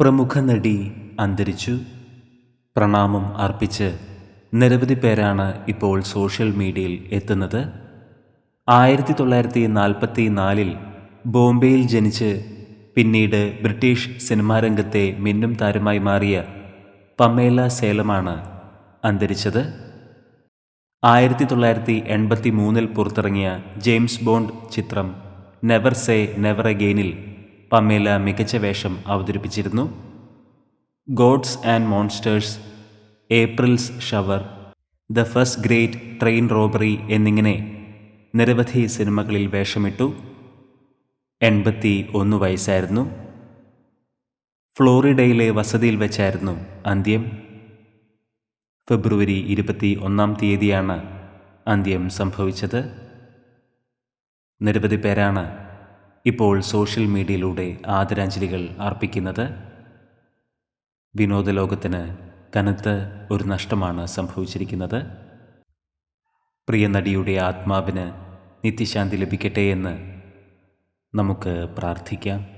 പ്രമുഖ നടി അന്തരിച്ചു. പ്രണാമം അർപ്പിച്ച് നിരവധി പേരാണ് ഇപ്പോൾ സോഷ്യൽ മീഡിയയിൽ എത്തുന്നത്. ആയിരത്തി തൊള്ളായിരത്തി നാൽപ്പത്തി നാലിൽ ബോംബെയിൽ ജനിച്ച് പിന്നീട് ബ്രിട്ടീഷ് സിനിമാ രംഗത്തെ മിന്നും താരമായി മാറിയ പമേല സേലമാണ് അന്തരിച്ചത്. ആയിരത്തി തൊള്ളായിരത്തി എൺപത്തി മൂന്നിൽ പുറത്തിറങ്ങിയ ജെയിംസ് ബോണ്ട് ചിത്രം നെവർ സേ നെവർ അഗെയിനിൽ പമേല മികച്ച വേഷം അവതരിപ്പിച്ചിരുന്നു. Gods and monsters April's shower the first great train robbery എന്നിങ്ങനെ നിരവധി സിനിമകളിൽ വേഷമിട്ടു. എൺപത്തി ഒന്ന് വയസ്സായിരുന്നു. ഫ്ലോറിഡയിലെ വസതിയിൽ വെച്ചായിരുന്നു അന്ത്യം. ഫെബ്രുവരി ഇരുപത്തി ഒന്നാം തീയതിയാണ് അന്ത്യം സംഭവിച്ചത്. നിരവധി പേരാണ് ഇപ്പോൾ സോഷ്യൽ മീഡിയയിലൂടെ ആദരാഞ്ജലികൾ അർപ്പിക്കുന്നത് വിനോദലോകത്തിന് കനത്ത ഒരു നഷ്ടമാണ് സംഭവിച്ചിരിക്കുന്നത്. പ്രിയ നടിയുടെ ആത്മാവിന് നിത്യശാന്തി ലഭിക്കട്ടെ എന്ന് നമുക്ക് പ്രാർത്ഥിക്കാം.